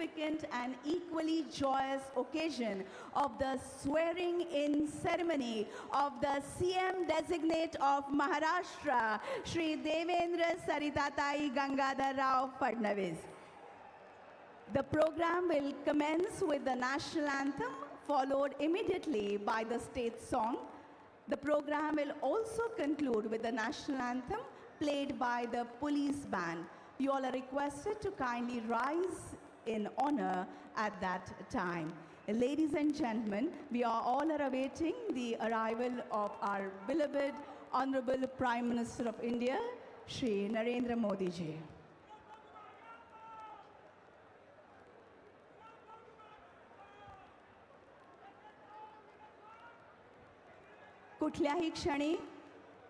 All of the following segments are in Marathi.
significant and equally joyous occasion of the swearing in ceremony of the CM designate of Maharashtra, Shri Devendra Saritatai Gangadhar Rao Fadnavis. The program will commence with the national anthem, followed immediately by the state song. The program will also conclude with the national anthem played by the police band. You all are requested to kindly rise in honor at that time. Ladies and gentlemen, we are all are awaiting the arrival of our beloved Honorable Prime Minister of India, Shri Narendra Modi ji. कुठल्याही क्षणी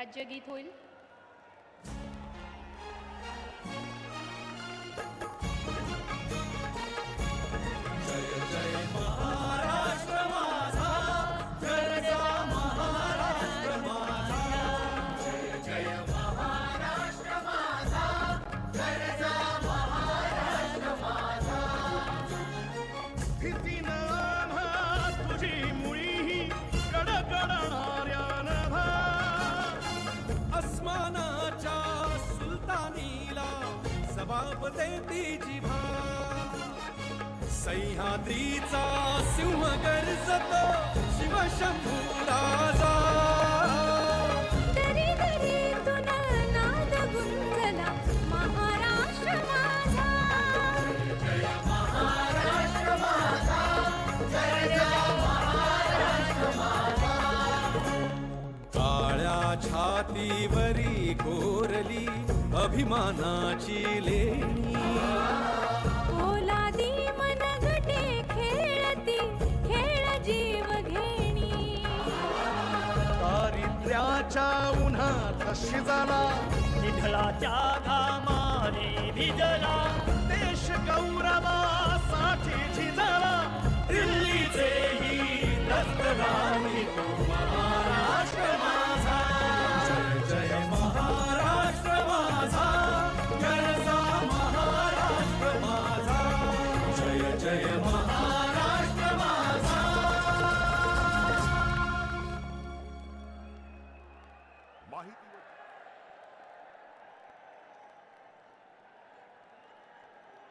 राज्यगीत होईल. जबाब देती सह्याद्रीचा सिंह गर्जतो शिवशंभू राजा छातीवरी कोरली अभिमानाची लेणी. ओलादी मनगटे खेळती खेळ जीव घेणी. दारिद्र्याच्या उन्हात शिजाला विठ्ठलाच्या घामाने भिजला देश गौरवासाठी झिजाला दिल्लीचे ही दत्तगामी तो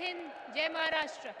हिंद जय महाराष्ट्र.